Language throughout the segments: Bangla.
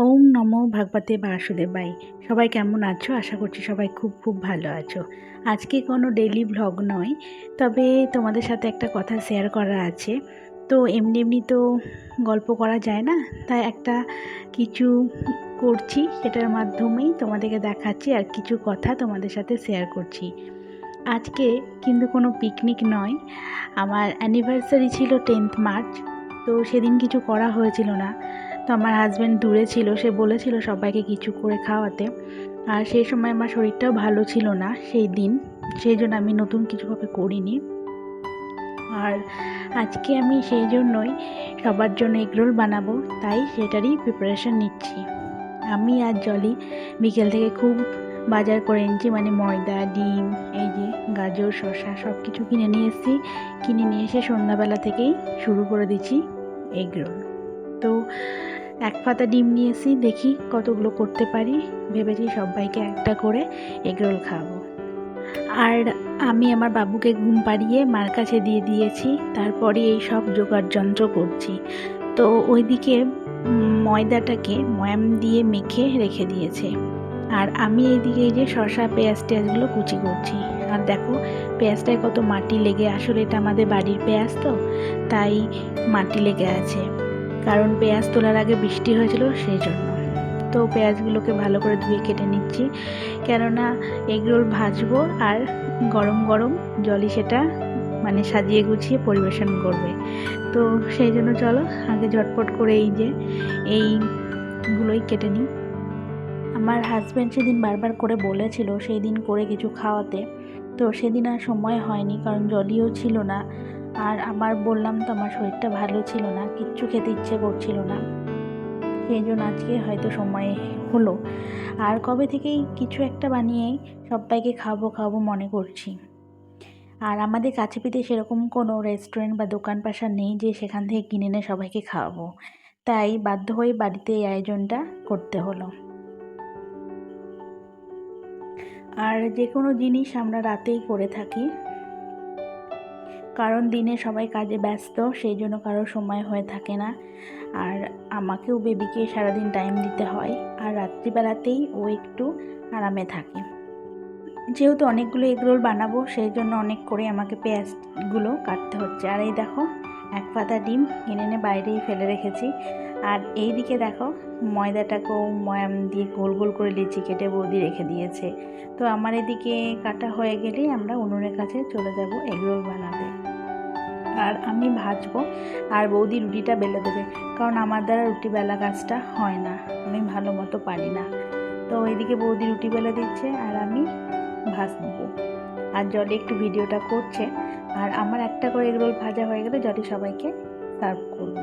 ওম নমো ভাগবতে বাসুদেবাই সবাই কেমন আছো? আশা করছি সবাই খুব খুব ভালো আছো। আজকে কোনো ডেলি ভ্লগ নয়, তবে তোমাদের সাথে একটা কথা শেয়ার করা আছে। তো এমনি এমনি তো গল্প করা যায় না, তাই একটা কিছু করছি, সেটার মাধ্যমেই তোমাদেরকে দেখাচ্ছি আর কিছু কথা তোমাদের সাথে শেয়ার করছি। আজকে কিন্তু কোনো পিকনিক নয়, আমার অ্যানিভার্সারি ছিল টেন্থ মার্চ তো সেদিন কিছু করা হয়েছিল না। তো আমার হাজব্যান্ড দূরে ছিল, সে বলেছিল সবাইকে কিছু করে খাওয়াতে। আর সেই সময় আমার শরীরটাও ভালো ছিল না সেই দিন, সেই জন্য আমি নতুন কিছুভাবে করিনি। আর আজকে আমি সেই জন্যই সবার জন্য এগরোল বানাবো, তাই সেটারই প্রিপারেশন নিচ্ছি। আমি আর জলি বিকেল থেকে খুব বাজার করে এনেছি মানে ময়দা, ডিম, এই যে গাজর, শসা সব কিছু কিনে নিয়ে এসেছি। কিনে নিয়ে এসে সন্ধ্যাবেলা থেকেই শুরু করে দিচ্ছি এগরোল তো এক পাতা ডিম নিয়েছি, দেখি কতগুলো করতে পারি। ভেবেছি সবাইকে একটা করে এগরোল খাব আর আমি আমার বাবুকে ঘুম পাড়িয়ে মার কাছে দিয়ে দিয়েছি, তারপরে এই সব জোগাড় যন্ত্র করছি। তো ওইদিকে ময়দাটাকে ময়াম দিয়ে মেখে রেখে দিয়েছে। আর আমি এইদিকে এই যে শসা, পেঁয়াজ টেয়াজগুলো কুচি করছি। আর দেখো, পেঁয়াজটায় কত মাটি লেগে, আসলে এটা আমাদের বাড়ির পেঁয়াজ তো, তাই মাটি লেগে আছে। কারণ পেঁয়াজ তোলার আগে বৃষ্টি হয়েছিল সেই জন্য। তো পেঁয়াজগুলোকে ভালো করে ধুয়ে কেটে নিচ্ছি। কেননা এগরোল ভাজবো আর গরম গরম জলই সেটা মানে সাজিয়ে গুছিয়ে পরিবেশন করবে। তো সেই জন্য চলো আগে ঝটপট করে এই যে এইগুলোই কেটে নিই। আমার হাজব্যান্ড সেদিন বারবার করে বলেছিল, সেই দিন করে কিছু খাওয়াতে। তো সেদিন আর সময় হয়নি, কারণ জলিও ছিল না। আর আমার বললাম তো আমার শরীরটা ভালো ছিল না, কিচ্ছু খেতে ইচ্ছে করছিল না। সেই জন্য আজকে হয়তো সময় হলো। আর কবে থেকেই কিছু একটা বানিয়ে সবাইকে খাব খাব মনে করছি। আর আমাদের কাছে পিঠে সেরকম কোনো রেস্টুরেন্ট বা দোকান পাশা নেই যে সেখান থেকে কিনে এনে সবাইকে খাওয়াবো। তাই বাধ্য হয়ে বাড়িতে এই আয়োজনটা করতে হলো। আর যে কোনো জিনিস আমরা রাতেই করে থাকি। কারণ দিনে সবাই কাজে ব্যস্ত, সেই জন্য কারও সময় হয়ে থাকে না। আর আমাকেও বেবিকে সারাদিন টাইম দিতে হয়। আর রাত্রিবেলাতেই ও একটু আরামে থাকে। যেহেতু অনেকগুলো এগরোল বানাবো, সেই জন্য অনেক করে আমাকে পেঁয়াজগুলো কাটতে হচ্ছে। আর এই দেখো এক পাতা ডিম কিনে এনে বাইরেই ফেলে রেখেছি। আর এই দিকে দেখো, ময়দাটাকেও ময়াম দিয়ে গোল গোল করে লিচি কেটে বৌদি রেখে দিয়েছে। তো আমার এদিকে কাটা হয়ে গেলেই আমরা উনুনের কাছে চলে যাব এগরোল বানাতে। আর আমি ভাজবো আর বৌদি রুটিটা বেলে দেবে, কারণ আমার দ্বারা রুটি বেলা কাজটা হয় না, আমি ভালো মতো পারি না। তো ওইদিকে বৌদি রুটি বেলে দিচ্ছে আর আমি ভাজ ভাজবো। আর জলে একটু ভিডিওটা করছে আর আমার একটা করে এগরোল ভাজা হয়ে গেলে জলে সবাইকে সার্ভ করবে।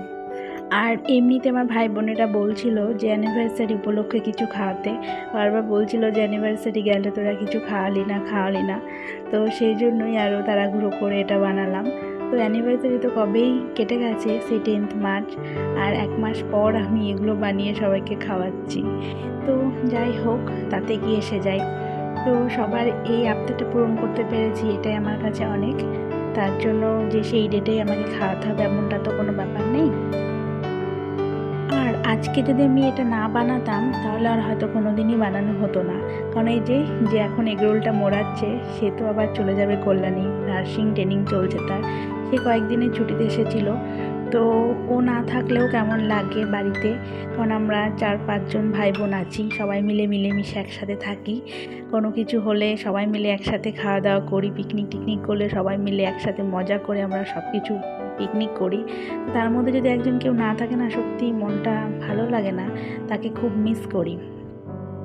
আর এমনিতে আমার ভাই বোনেরা বলছিল যে অ্যানিভার্সারি উপলক্ষে কিছু খাওয়াতে। বারবার বলছিল যে অ্যানিভার্সারি গেলে তোরা কিছু খাওয়ালি না খাওয়ালি না। তো সেই জন্যই আরও তারা তাড়াহুড়ো করে এটা বানালাম। তো অ্যানিভার্সারি তো কবেই কেটে গেছে? সেই টেন্থ মার্চ আর এক মাস পর আমি এগুলো বানিয়ে সবাইকে খাওয়াচ্ছি। তো যাই হোক, তাতে গিয়ে এসে যায়। তো সবার এই আবদাটা পূরণ করতে পেরেছি, এটাই আমার কাছে অনেক। তার জন্য যে সেই ডেটেই আমাকে খাওয়াতে হবে এমনটা তো কোনো ব্যাপার নেই। আর আজকে যদি আমি এটা না বানাতাম, তাহলে আর হয়তো কোনো দিনই বানানো হতো না। কারণ এই যে যে এখন এগরোলটা মোড়াচ্ছে, সে তো আবার চলে যাবে কল্যাণী। নার্সিং ট্রেনিং চলছে তার। সে কয়েকদিনের ছুটিতে এসেছিল। তো ও না থাকলেও কেমন লাগে বাড়িতে? কারণ আমরা চার, পাঁচজন ভাই বোন আছি, সবাই মিলে মিলেমিশে একসাথে থাকি। কোনো কিছু হলে সবাই মিলে একসাথে খাওয়া দাওয়া করি পিকনিক টিকনিক করলে সবাই মিলে একসাথে মজা করে আমরা সব কিছু পিকনিক করি। তার মধ্যে যদি একজন কেউ না থাকে না সত্যি মনটা ভালো লাগে না, তাকে খুব মিস করি।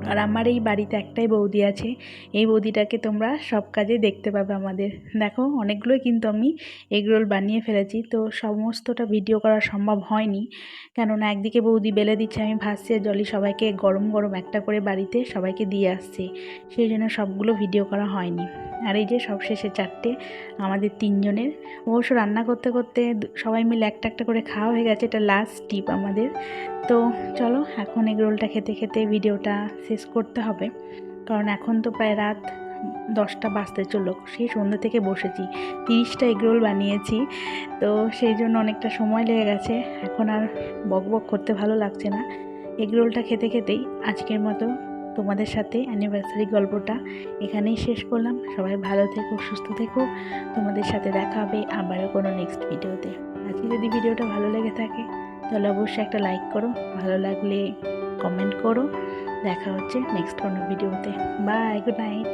আর আমার এই বাড়িতে একটাই বৌদি আছে। এই বৌদিটাকে তোমরা সব কাজে দেখতে পাবে আমাদের। দেখো, অনেকগুলোই কিন্তু আমি এগরোল বানিয়ে ফেলেছি। তো সমস্তটা ভিডিও করা সম্ভব হয়নি। কেননা একদিকে বৌদি বেলে দিচ্ছে, আমি ভাসছি জলি সবাইকে গরম গরম একটা করে বাড়িতে সবাইকে দিয়ে আসছি। সেই জন্য সবগুলো ভিডিও করা হয়নি। আর এই যে সবশেষে চারটে আমাদের তিনজনের। অবশ্য রান্না করতে করতে সবাই মিলে একটা একটা করে খাওয়া হয়ে গেছে। এটা লাস্ট টিপ আমাদের। তো চলো, এখন এগরোলটা খেতে খেতে ভিডিওটা শেষ করতে হবে। কারণ এখন তো প্রায় রাত দশটা বাজতে চলল। সেই সন্ধ্যে থেকে বসেছি। তিরিশটা এগরোল বানিয়েছি। তো সেই জন্য অনেকটা সময় লেগে গেছে। এখন আর বক বক করতে ভালো লাগছে না। এগরোলটা খেতে খেতেই আজকের মতো তোমাদের সাথে অ্যানিভার্সারি গল্পটা এখানেই শেষ করলাম। সবাই ভালো থেকো, সুস্থ থেকো। তোমাদের সাথে দেখা হবে আবারও কোনো নেক্সট ভিডিওতে। আজকে যদি ভিডিওটা ভালো লেগে থাকে, তাহলে অবশ্যই একটা লাইক করো। ভালো লাগলে কমেন্ট করো। দেখা হচ্ছে নেক্সট কোনো ভিডিওতে বাই গুড নাইট